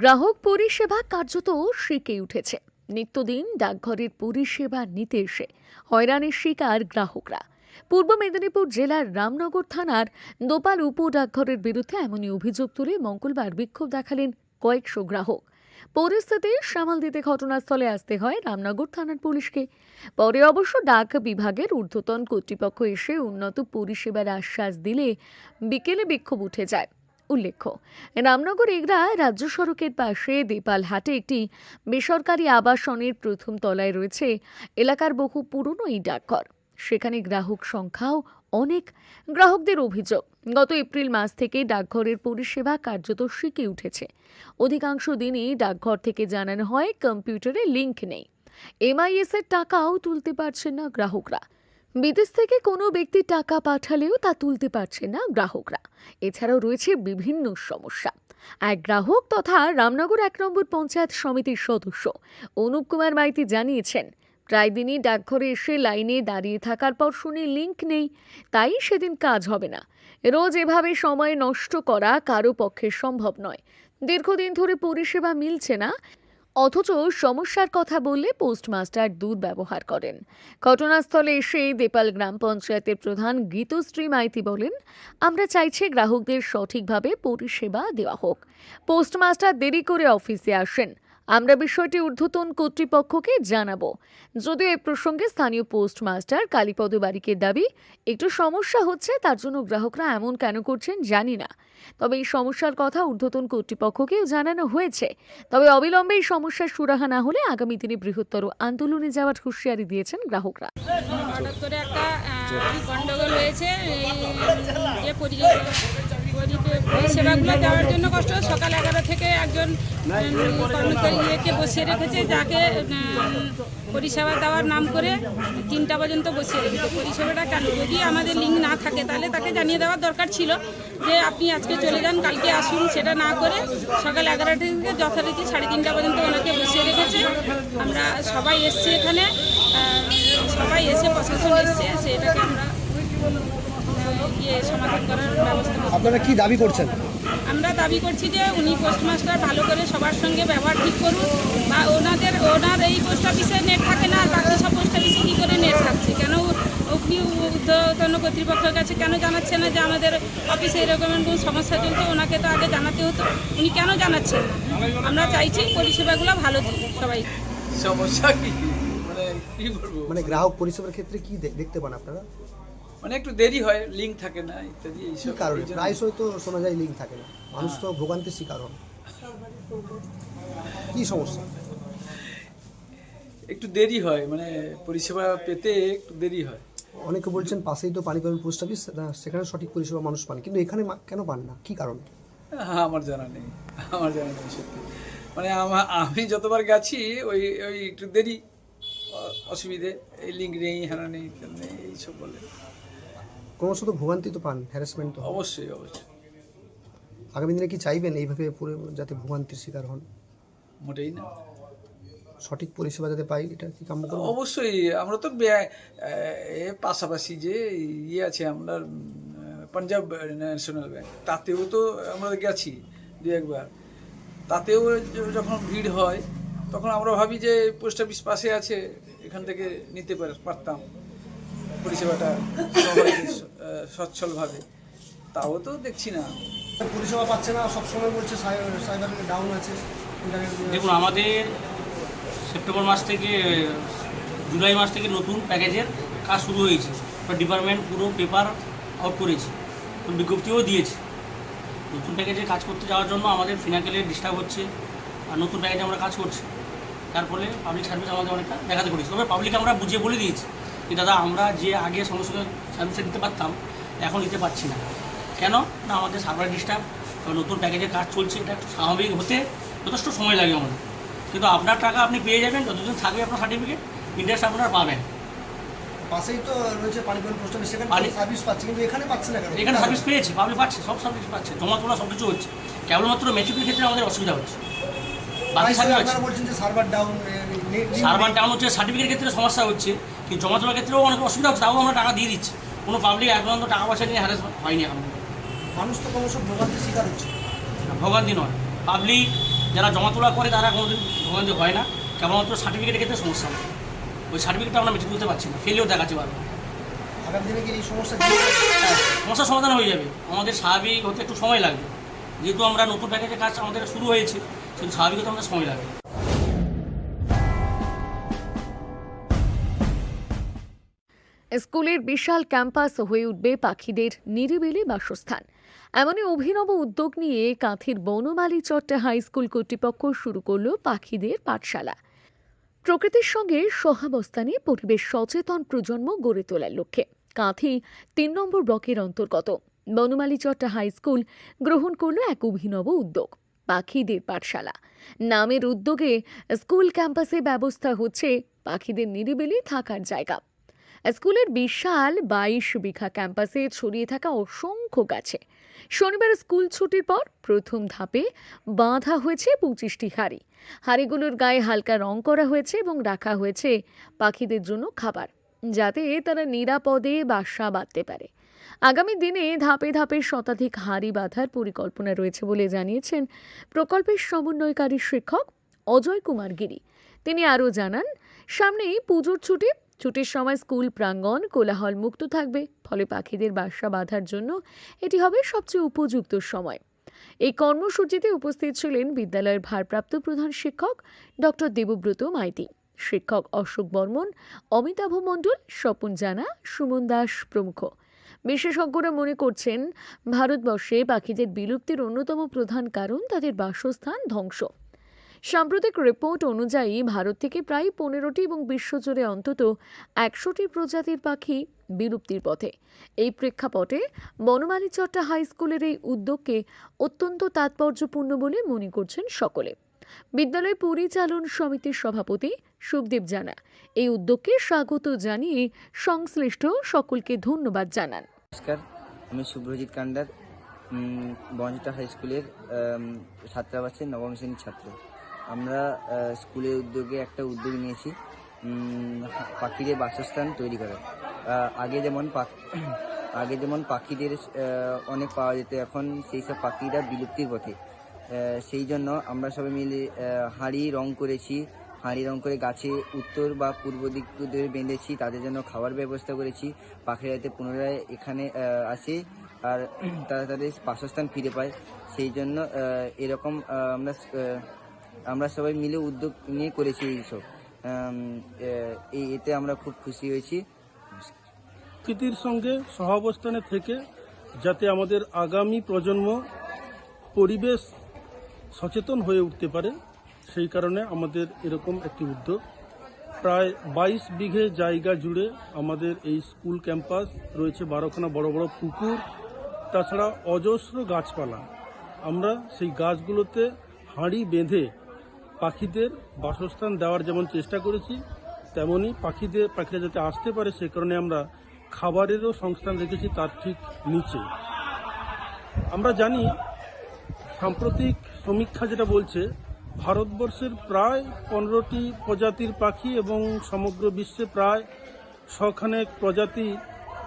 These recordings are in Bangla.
গ্রাহক পরিষেবা কার্যত শিখে উঠেছে। নিত্যদিন ডাকঘরের পরিষেবা নিতে এসে হয়রানির শিকার গ্রাহকরা। পূর্ব মেদিনীপুর জেলার রামনগর থানার দোপাল উপ ডাকঘরের বিরুদ্ধে এমনই অভিযোগ তুলে মঙ্গলবার বিক্ষোভ দেখালেন কয়েকশো গ্রাহক। পরিস্থিতি সামাল দিতে ঘটনাস্থলে আসতে হয় রামনগর থানার পুলিশকে। পরে অবশ্য ডাক বিভাগের ঊর্ধ্বতন কর্তৃপক্ষ এসে উন্নত পরিষেবার আশ্বাস দিলে বিকেলে বিক্ষোভ উঠে যায়। উল্লেখ্য। রামনগর এগরা রাজ্য সড়কের পাশে দেপালহাটে একটি বেসরকারি আবাসনের প্রথম তলায় রয়েছে এলাকার বহু পুরনো এই ডাকঘর। সেখানে গ্রাহক সংখ্যাও অনেক। গ্রাহকদের অভিযোগ, গত এপ্রিল মাস থেকে ডাকঘরের পরিষেবা কার্যত শিখে উঠেছে। অধিকাংশ দিনই ডাকঘর থেকে জানানো হয়, কম্পিউটারে লিংক নেই। এমআইএস এর টাকাও তুলতে পারছেন না গ্রাহকরা। বিদেশ থেকে কোনো ব্যক্তি টাকা পাঠালেও তা তুলতে পারছে না গ্রাহকরা। এছাড়াও রয়েছে বিভিন্ন সমস্যা। এক গ্রাহক তথা রামনগর এক নম্বর পঞ্চায়েত সমিতির সদস্য অনুপ কুমার মাইতি জানিয়েছেন, প্রায় দিনই ডাকঘরে এসে লাইনে দাঁড়িয়ে থাকার পর শুনি লিঙ্ক নেই, তাই সেদিন কাজ হবে না। রোজ এভাবে সময় নষ্ট করা কারও পক্ষে সম্ভব নয়। দীর্ঘদিন ধরে পরিষেবা মিলছে না অথচ সমস্যার কথা বললে পোস্টমাস্টার দুধ ব্যবহার করেন। ঘটনাস্থলে এসে দেপাল গ্রাম পঞ্চায়েতের প্রধান গীতশ্রী মাইতি বলেন, আমরা চাইছি গ্রাহকদের সঠিকভাবে পরিষেবা দেওয়া হোক। পোস্টমাস্টার দেরি করে অফিসে আসেন। আমরা বিষয়টি ঊর্ধ্বতন কর্তৃপক্ষকে জানাব। যদিও এ প্রসঙ্গে স্থানীয় পোস্টমাস্টার কালীপদ বারিকের দাবি, একটু সমস্যা হচ্ছে, তার জন্য গ্রাহকরা এমন কেন করছেন জানি না। তবে এই সমস্যার কথা ঊর্ধ্বতন কর্তৃপক্ষকেও জানানো হয়েছে। তবে অবিলম্বে এই সমস্যার সুরাহা না হলে আগামী দিনে বৃহত্তর আন্দোলনে যাওয়ার হুঁশিয়ারি দিয়েছেন গ্রাহকরা। পরিষেবাগুলো দেওয়ার জন্য কষ্ট সকাল এগারো থেকে একজন কর্মচারী ইয়েকে বসিয়ে রেখেছে, যাকে পরিষেবা দেওয়ার নাম করে তিনটা পর্যন্ত বসিয়ে রেখেছে। পরিষেবাটা কেন যদি আমাদের লিঙ্ক না থাকে, তাহলে তাকে জানিয়ে দেওয়ার দরকার ছিল যে আপনি আজকে চলে যান, কালকে আসুন, সেটা না করে সকাল এগারোটা থেকে যথারীতি সাড়ে তিনটা পর্যন্ত ওনাকে বসিয়ে রেখেছে। আমরা সবাই এসছি এখানে সবাই এসে প্রশাসন এসছে, সেটাকে আমরা ইয়ে সমাধান করার ব্যবস্থা আপনারা কি দাবি করছেন? আমরা দাবি করছি যে উনি পোস্টমাস্টার ভালো করে সবার সঙ্গে ব্যবহার ঠিক করুন বা ওনাদের ওনার এই পোস্ট অফিসে নেট থাকে না বাকি সব পোস্ট অফিসে কী করে নেট থাকছে? কেন উনি ঊর্ধ্বতন কর্তৃপক্ষের কাছে কেন জানাচ্ছে না যে আমাদের অফিসে এরকম এরকম সমস্যা চলছে? ওনাকে তো আগে জানাতে হতো। উনি কেন জানাচ্ছেন না? আমরা চাইছি পরিষেবাগুলো ভালো দিন সবাই। সমস্যা কি? মানে মানে গ্রাহক পরিষেবার ক্ষেত্রে কি দেখতে পান আপনারা? মানে একটু দেরি হয় লিঙ্ক থাকে না ইত্যাদি এইসব। কারণে? প্রায়শই তো শোনা যায় লিঙ্ক থাকে না। মানুষ তো ভোগান্তির শিকার হন কি সমস্যা? একটু দেরি হয় মানে পরিষেবা পেতে একটু দেরি হয়। অনেকে বলছেন পাশেই তো পানিকরণ পোস্ট অফিস সেখানে সঠিক পরিষেবা মানুষ পান কিন্তু এখানে কেন পান না? কি কারণ? হ্যাঁ, আমার জানা নেই আমার জানা নেই সত্যি। মানে আমা- যতবার গেছি ওই ওই একটু দেরি অসুবিধে এই লিঙ্ক নেই ত্যানা নেই এইসব বলে। ক্রমশ তো ভোগান্তি তো পান হ্যারাসমেন্ট তো অবশ্যই অবশ্যই। আগামী দিনে কি চাইবেন এইভাবে পুরো যাতে ভোগান্তির শিকার হন? মোটেই না। সঠিক পরিষেবা যাতে পাই এটা কি কাম্য করবেন? অবশ্যই আমরা তো এ পাশাপাশি যে ইয়ে আছে আমরা পাঞ্জাব ন্যাশনাল ব্যাংক তাতেও তো আমরা গেছি দু একবার। তাতেও যখন ভিড় হয় তখন আমরা ভাবি যে পোস্ট অফিস পাশে আছে এখান থেকে নিতে পার- পারতাম। পরিষেবাটা সচ্ছলভাবে। তাও তো দেখছি না। পরিষেবা পাচ্ছে না সবসময় বলছে সাইবার ডাউন আছে। দেখুন আমাদের সেপ্টেম্বর মাস থেকে জুলাই মাস থেকে নতুন প্যাকেজের কাজ শুরু হয়েছে। ডিপার্টমেন্ট পুরো পেপার আউট করেছে। বিজ্ঞপ্তিও দিয়েছে। নতুন প্যাকেজে কাজ করতে যাওয়ার জন্য আমাদের ফিনাকেলের ডিস্টার্ব হচ্ছে। আর নতুন প্যাকেজে আমরা কাজ করছি। তার ফলে পাবলিক সার্ভিস আমাদের অনেকটা দেখাতে করেছি। তবে পাবলিক আমরা বুঝিয়ে বলে দিয়েছি। যে দাদা আমরা যে আগে সমস্ত সার্ভিসটা দিতে পারতাম এখন নিতে পারছি না। কেন? না আমাদের সার্ভার ডিস্টার্ব নতুন প্যাকেজের কাজ চলছে এটা একটু স্বাভাবিক হতে যথেষ্ট সময় লাগে আমাদের। কিন্তু আপনার টাকা আপনি পেয়ে যাবেন যতদিন থাকবে আপনার সার্টিফিকেট ইন্টারেস্ট আপনারা পাবেন। পাশেই তো রয়েছে পানিকল পোস্ট অফিস সেখানে সার্ভিস পাচ্ছে কিন্তু এখানে পাচ্ছে না এখানে সার্ভিস পেয়েছে পাবলিক পাচ্ছে সব সার্ভিস পাচ্ছে জমা তোলা সব কিছু হচ্ছে। কেবলমাত্র মেচুরিটির ক্ষেত্রে আমাদের অসুবিধা হচ্ছে। সার্ভার ডাউন হচ্ছে সার্টিফিকেট ক্ষেত্রে সমস্যা হচ্ছে কিন্তু জমা তোলার ক্ষেত্রেও অনেক অসুবিধা হচ্ছে তাও আমরা টাকা দিয়ে দিচ্ছি। কোনো পাবলিক এখন পর্যন্ত টাকা পয়সা নিয়ে হ্যারাস হয়নি এখন। মানুষ তো ক্রমশ ভোগান্তির শিকার হচ্ছে। ভোগান্তি নয়। পাবলিক যারা জমা তোলা করে তারা কোনোদিন ভোগান্তি হয় না। কেবলমাত্র সার্টিফিকেটের ক্ষেত্রে সমস্যা হয় ওই সার্টিফিকেটটা আমরা মেচে তুলতে পারছি না ফেলেও দেখাচ্ছে বারবার। আগামী দিনে কি এই সমস্যা হ্যাঁ, সমস্যার সমাধান হয়ে যাবে। আমাদের স্বাভাবিক হতে একটু সময় লাগবে। যেহেতু আমরা নতুন প্যাকেজের কাজ আমাদের শুরু হয়েছে কিন্তু স্বাভাবিক হতে আমাদের সময় লাগবে। স্কুলের বিশাল ক্যাম্পাস হয়ে উঠবে পাখিদের নিরিবিলি বাসস্থান। এমনই অভিনব উদ্যোগ নিয়ে কাঁথির বনমালী চট্টা হাই স্কুল কর্তৃপক্ষ শুরু করল পাখিদের পাঠশালা। প্রকৃতির সঙ্গে সহাবস্থানে পরিবেশ সচেতন প্রজন্ম গড়ে তোলার লক্ষ্যে। কাঁথি তিন নম্বর ব্লকের অন্তর্গত। বনমালী চট্টা হাই স্কুল গ্রহণ করল এক অভিনব উদ্যোগ। পাখিদের পাঠশালা। নামের উদ্যোগে স্কুল ক্যাম্পাসে ব্যবস্থা হচ্ছে পাখিদের নিরিবিলি থাকার জায়গা। স্কুলের বিশাল বাইশ বিঘা ক্যাম্পাসে ছড়িয়ে থাকা অসংখ্য গাছে। শনিবার স্কুল ছুটির পর প্রথম ধাপে বাঁধা হয়েছে পঁচিশটি হাড়ি। হাড়িগুলোর গায়ে হালকা রং করা হয়েছে এবং রাখা হয়েছে পাখিদের জন্য খাবার, যাতে তারা নিরাপদে বাসা বাঁধতে পারে। আগামী দিনে ধাপে ধাপে শতাধিক হাড়ি বাঁধার পরিকল্পনা রয়েছে বলে জানিয়েছেন প্রকল্পের সমন্বয়কারী শিক্ষক অজয় কুমার গিরি। তিনি আরও জানান, সামনেই পুজোর ছুটি, ছুটির সময় স্কুল প্রাঙ্গণ কোলাহল মুক্ত থাকবে, ফলে পাখিদের বাসা বাঁধার জন্য এটি হবে সবচেয়ে উপযুক্ত সময়। এই কর্মসূচিতে উপস্থিত ছিলেন বিদ্যালয়ের ভারপ্রাপ্ত প্রধান শিক্ষক ডক্টর দেবব্রত মাইতি, শিক্ষক অশোক বর্মন, অমিতাভ মণ্ডল, স্বপন জানা, সুমন দাস প্রমুখ। বিশেষজ্ঞরা মনে করছেন, ভারতবর্ষে পাখিদের বিলুপ্তির অন্যতম প্রধান কারণ তাদের বাসস্থান ধ্বংস। সাম্প্রতিক রিপোর্ট অনুযায়ী ভারত থেকে প্রায় পনেরোটি এবং বিশ্বজুড়ে অন্তত একশোটি প্রজাতির পাখি বিলুপ্তির পথে। এই প্রেক্ষাপটে বনমালী চট্টা হাই স্কুলের এই উদ্যোগকে অত্যন্ত তাৎপর্যপূর্ণ বলে মনে করছেন সকলে। বিদ্যালয় পরিচালন সমিতির সভাপতি সুখদেব জানা। এই উদ্যোগকে স্বাগত জানিয়ে সংশ্লিষ্ট সকলকে ধন্যবাদ জানান। নমস্কার, আমি শুভ্রজিৎ কান্ডার বঞ্জটা হাই স্কুলের ছাত্রাবাসের নবম শ্রেণির ছাত্র। আমরা স্কুলের উদ্যোগে একটা উদ্যোগ নিয়েছি পাখিদের বাসস্থান তৈরি করার। আগে যেমন আগে যেমন পাখিদের অনেক পাওয়া যেত, এখন সেই সব পাখিরা বিলুপ্তির পথে। সেই জন্য আমরা সবাই মিলে হাঁড়ি রং করেছি হাঁড়ি রং করে গাছে উত্তর বা পূর্ব দিক ধরে বেঁধেছি, তাদের জন্য খাবার ব্যবস্থা করেছি। পাখিরা যাতে পুনরায় এখানে আসে আর তারা তাদের বাসস্থান ফিরে পায়। সেই জন্য এরকম আমরা আমরা সবাই মিলে উদ্যোগ নিয়ে করেছি এইসব এই, এতে আমরা খুব খুশি হয়েছি। প্রকৃতির সঙ্গে সহাবস্থানে থেকে যাতে আমাদের আগামী প্রজন্ম পরিবেশ সচেতন হয়ে উঠতে পারে সেই কারণে আমাদের এরকম একটি উদ্যোগ। প্রায় বাইশ বিঘে জায়গা জুড়ে আমাদের এই স্কুল ক্যাম্পাস রয়েছে বারোখানা বড় বড় পুকুর, তাছাড়া অজস্র গাছপালা। আমরা সেই গাছগুলোতে হাঁড়ি বেঁধে পাখিদের বাসস্থান দেওয়ার যেমন চেষ্টা করেছি, তেমনি পাখিদের, পাখিরা যাতে আসতে পারে সে কারণে আমরা খাবারেরও সংস্থান রেখেছি তার ঠিক নিচে। আমরা জানি সাম্প্রতিক সমীক্ষা যেটা বলছে ভারতবর্ষের প্রায় পনেরোটি প্রজাতির পাখি এবং সমগ্র বিশ্বে প্রায় শখানেক প্রজাতি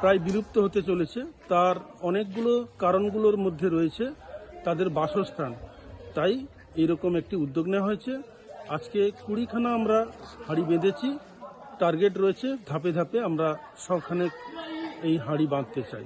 প্রায় বিলুপ্ত হতে চলেছে। তার অনেকগুলো কারণগুলোর মধ্যে রয়েছে তাদের বাসস্থান। তাই এইরকম একটি উদ্যোগ নেওয়া হয়েছে। আজকে কুড়িখানা আমরা হাঁড়ি বেঁধেছি। টার্গেট রয়েছে ধাপে ধাপে আমরা শখানেক এই হাঁড়ি বাঁধতে চাই।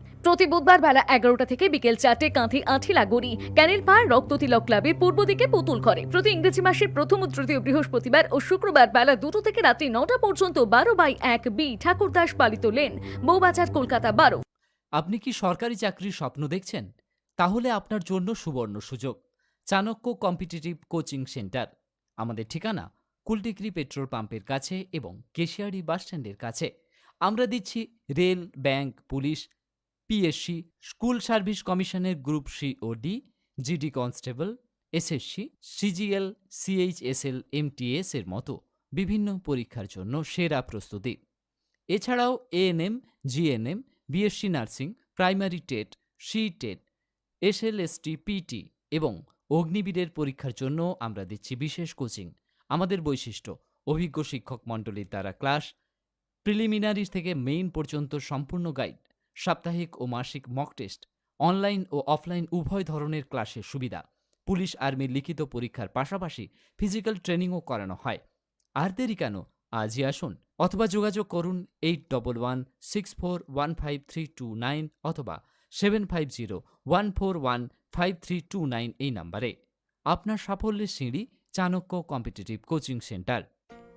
প্রতি বুধবার বেলা এগারোটা থেকে বিকেল চারটে কাঁথি আঠিলা গড়ি ক্যানেল পাড় রক্ততিলক ক্লাবের পূর্ব দিকে পুতুল ঘরে। প্রতি ইংরেজি মাসের প্রথম ও তৃতীয় বৃহস্পতিবার ও শুক্রবার বেলা দুটো থেকে রাত্রি নটা পর্যন্ত বারো বাই এক বি ঠাকুরদাস পালিত লেন, বৌবাজার, কলকাতা বারো। আপনি কি সরকারি চাকরির স্বপ্ন দেখছেন? তাহলে আপনার জন্য সুবর্ণ সুযোগ। Chanakya competitive coaching centre. আমাদের ঠিকানা কুলটিকরি পেট্রোল পাম্পের কাছে এবং কেশিয়ারি বাসস্ট্যান্ডের কাছে। আমরা দিচ্ছি rail, bank, police PSC school service কমিশনের গ্রুপ সি ও D GD constable SSC CGL CHSL MTS এর মতো বিভিন্ন পরীক্ষার জন্য সেরা প্রস্তুতি। এছাড়াও ANM GNM BSc nursing primary TET C TET SLST PT এবং অগ্নিবীরের পরীক্ষার জন্য আমরা দিচ্ছি বিশেষ কোচিং। আমাদের বৈশিষ্ট্য, অভিজ্ঞ শিক্ষক মণ্ডলীর দ্বারা ক্লাস প্রিলিমিনারি থেকে মেইন পর্যন্ত সম্পূর্ণ গাইড। সাপ্তাহিক ও মাসিক মক টেস্ট, অনলাইন ও অফলাইন উভয় ধরনের ক্লাসের সুবিধা। পুলিশ আর্মির লিখিত পরীক্ষার পাশাপাশি ফিজিক্যাল ট্রেনিংও করানো হয়। আর দেরি কেন? আজই আসুন অথবা যোগাযোগ করুন eight double one six four one five three two nine অথবা seven five zero one four one five three two nine এই নাম্বারে। আপনার সাফল্যের সিঁড়ি Chanakya competitive coaching centre.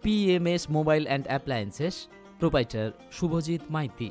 PMS mobile and appliances, proprietor Subhajit Maity.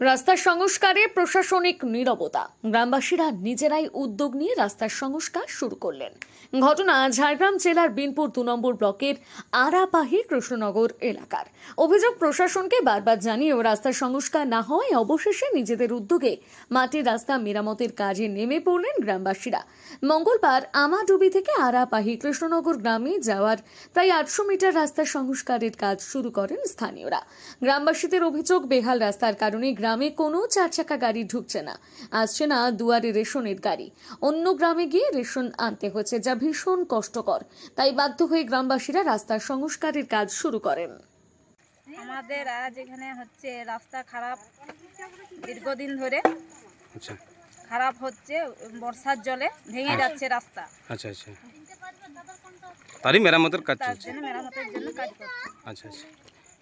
রাস্তার সংস্কারে প্রশাসনিক নীরবতা। গ্রামবাসীরা নিজেরাই উদ্যোগ নিয়ে রাস্তার সংস্কার শুরু করলেন। ঘটনা ঝাড়গ্রাম জেলার বিনপুর দু নম্বর ব্লকের আরাপাহি কৃষ্ণনগর এলাকার। অভিযোগ প্রশাসনকে বারবার জানিয়েও রাস্তার সংস্কার না হওয়ায় অবশেষে নিজেদের উদ্যোগে মাটির রাস্তা মেরামতের কাজে নেমে পড়লেন গ্রামবাসীরা। মঙ্গলবার আমাডুবি থেকে আরাপাহি কৃষ্ণনগর গ্রামে যাওয়ার প্রায় আটশো মিটার রাস্তার সংস্কারের কাজ শুরু করেন স্থানীয়রা। গ্রামবাসীদের অভিযোগ, বেহাল রাস্তার কারণে কোনো চার চাকা গাড়ি ঢুকছে না। আসছে না দুয়ারে রেশনের গাড়ি। অন্য গ্রামে গিয়ে রেশন আনতে হচ্ছে যা ভীষণ কষ্টকর। তাই বাধ্য হয়ে গ্রামবাসীরা রাস্তার সংস্কারের কাজ শুরু করেন। আমাদের আজ এখানে হচ্ছে রাস্তা খারাপ দীর্ঘদিন ধরে। আচ্ছা। খারাপ হচ্ছে বর্ষার জলে ভেঙে যাচ্ছে রাস্তা। আচ্ছা আচ্ছা। তারই মেরামতের কাজ চলছে। মেরামতের জন্য কাজ করছে। আচ্ছা আচ্ছা।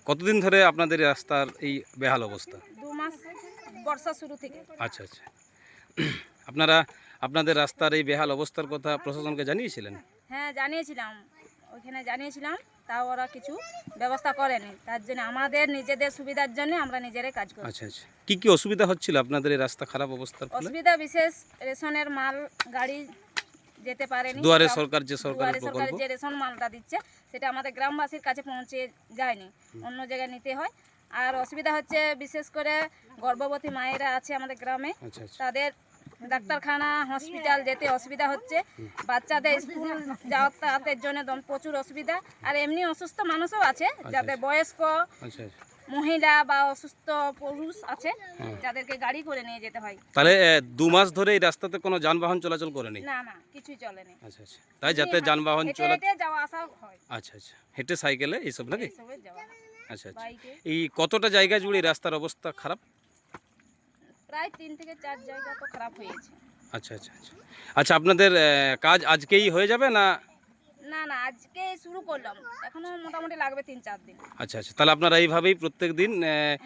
কতদিন ধরে আপনাদের রাস্তার এই বেহাল অবস্থা? দু মাস বর্ষা শুরু থেকে। আচ্ছা আচ্ছা। আপনারা আপনাদের রাস্তার এই বেহাল অবস্থার কথা প্রশাসনকে জানিয়েছিলেন? হ্যাঁ জানিয়েছিলাম। ওইখানে জানিয়েছিলাম তাও ওরা কিছু ব্যবস্থা করেনি। তার জন্য আমাদের নিজেদের সুবিধার জন্য আমরা নিজেরাই কাজ করি আচ্ছা আচ্ছা। কি কি অসুবিধা হচ্ছিল আপনাদের এই রাস্তা খারাপ অবস্থার অসুবিধা বিশেষ রেশনের মাল গাড়ি যেতে পারেনি দুয়ারে সরকার যে দুয়ারে প্রকল্প। যে রেশন মালটা দিচ্ছে সেটা আমাদের গ্রামবাসীর কাছে পৌঁছে যায়নি অন্য জায়গায় নিতে হয়। আর অসুবিধা হচ্ছে বিশেষ করে গর্ভবতী মায়েরা আছে আমাদের গ্রামে আচ্ছা আচ্ছা। তাদের ডাক্তারখানা হসপিটাল যেতে অসুবিধা হচ্ছে বাচ্চাদের স্কুল যাতায়াতের জন্য প্রচুর অসুবিধা আর এমনি অসুস্থ মানুষও আছে যাদের বয়স্ক আচ্ছা আচ্ছা। মহিলা বা অসুস্থ পুরুষ আছে হুম। যাদেরকে গাড়ি করে নিয়ে যেতে হয়। তাহলে দু মাস ধরে এই রাস্তাতে কোনো যানবাহন চলাচল করেনি? না না কিছুই চলেনি। আচ্ছা আচ্ছা। তাই যাতে যানবাহন চলা হেঁটে যাওয়া আসা হয়। আচ্ছা আচ্ছা। হেঁটে সাইকেলে এইসব নাকি? এইসবে যাওয়া হয়। আচ্ছা আচ্ছা। এই কতটা জায়গা জুড়ে রাস্তার অবস্থা খারাপ? প্রায় তিন থেকে চার জায়গা তো খারাপ হয়েছে। আচ্ছা আচ্ছা আচ্ছা। আচ্ছা আপনাদের কাজ আজকেই হয়ে যাবে না না না আজকে শুরু করলাম। এখনও মোটামুটি লাগবে তিন চার দিন। আচ্ছা আচ্ছা তাহলে আপনারা এইভাবেই প্রত্যেক দিন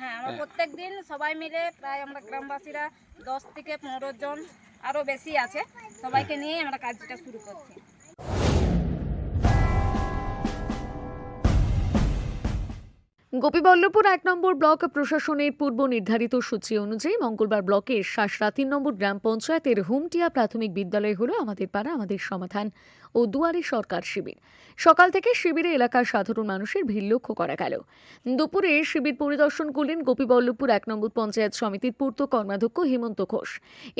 হ্যাঁ আমরা প্রত্যেক দিন সবাই মিলে প্রায় আমরা গ্রামবাসীরা দশ থেকে পনেরো জন আরও বেশি আছে। সবাইকে নিয়ে আমরা কাজটা শুরু করছি। গোপীবল্লভপুর এক নম্বর ব্লক প্রশাসনের পূর্ব নির্ধারিত সূচি অনুযায়ী মঙ্গলবার ব্লকের শাসরা তিন নম্বর গ্রাম পঞ্চায়েতের হুমটিয়া প্রাথমিক বিদ্যালয় হল আমাদের পাড়া, আমাদের সমাধান ও দুয়ারে সরকার শিবির। সকাল থেকে শিবিরে এলাকার সাধারণ মানুষের ভিড় লক্ষ্য করা গেল। দুপুরে শিবির পরিদর্শন করলেন গোপীবল্লভপুর এক নম্বর পঞ্চায়েত সমিতির পূর্ত কর্মাধ্যক্ষ হেমন্ত ঘোষ।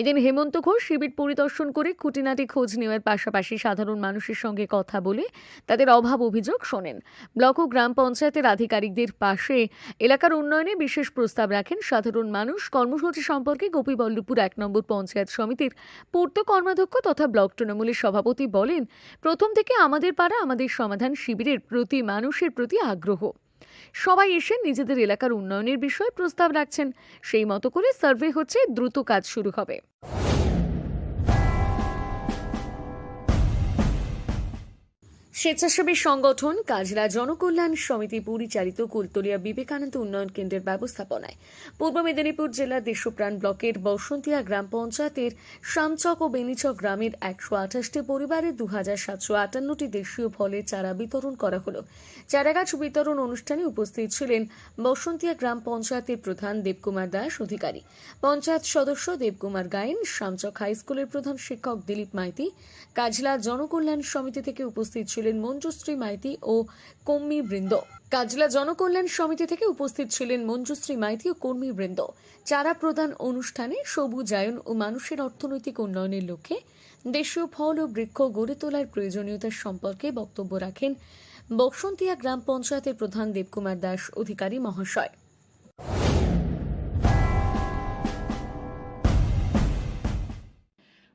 এদিন হেমন্ত ঘোষ শিবির পরিদর্শন করে খুঁটিনাটি খোঁজ নেওয়ার পাশাপাশি সাধারণ মানুষের সঙ্গে কথা বলে তাদের অভাব অভিযোগ শোনেন। ব্লক ও গ্রাম পঞ্চায়েতের আধিকারিকদের পাশে এলাকার উন্নয়নে বিশেষ প্রস্তাব রাখেন সাধারণ মানুষ। কর্মসূচি সম্পর্কে গোপীবল্লভপুর এক নম্বর পঞ্চায়েত সমিতির পূর্ত কর্মাধ্যক্ষ তথা ব্লক তৃণমূলের সভাপতি বলেন, প্রথম থেকে আমাদের পাড়া আমাদের সমাধান শিবিরের প্রতি মানুষের প্রতি আগ্রহ। সবাই এসে নিজেদের এলাকার উন্নয়নের বিষয়ে প্রস্তাব রাখছেন। সেই মতো করে সার্ভে হচ্ছে দ্রুত কাজ শুরু হবে। স্বেচ্ছাসেবী সংগঠন কাজরা জনকল্যাণ সমিতি পরিচালিত কুলতলিয়া বিবেকানন্দ উন্নয়ন কেন্দ্রের ব্যবস্থাপনায়। পূর্ব মেদিনীপুর জেলার দেশপ্রাণ ব্লকের বসন্তিয়া গ্রাম পঞ্চায়েতের শামচক ও বেনিচক গ্রামের একশো আঠাশটি পরিবারে দু হাজার সাতশো আটান্নটি দেশীয় ফলের চারা বিতরণ করা হলো। চারাগাছ বিতরণ অনুষ্ঠানে উপস্থিত ছিলেন বসন্তিয়া গ্রাম পঞ্চায়েতের প্রধান দেবকুমার দাস অধিকারী। পঞ্চায়েত সদস্য দেবকুমার গায়েন, শামচক হাইস্কুলের প্রধান শিক্ষক দিলীপ মাইতি কাজলা জনকল্যাণ সমিতি থেকে উপস্থিত ছিলেন মঞ্জুশ্রী মাইতি ও কর্মী বৃন্দ। কাজলা জনকল্যাণ সমিতি থেকে উপস্থিত ছিলেন মঞ্জুশ্রী মাইতি ও কর্মী বৃন্দ। চারা প্রদান অনুষ্ঠানে সবুজায়ন ও মানুষের অর্থনৈতিক উন্নয়নের লক্ষ্যে দেশীয় ফল ও বৃক্ষ গড়ে তোলার প্রয়োজনীয়তা সম্পর্কে বক্তব্য রাখেন বসন্তিয়া গ্রাম পঞ্চায়েতের প্রধান দেবকুমার দাস, অধিকারী মহাশয়।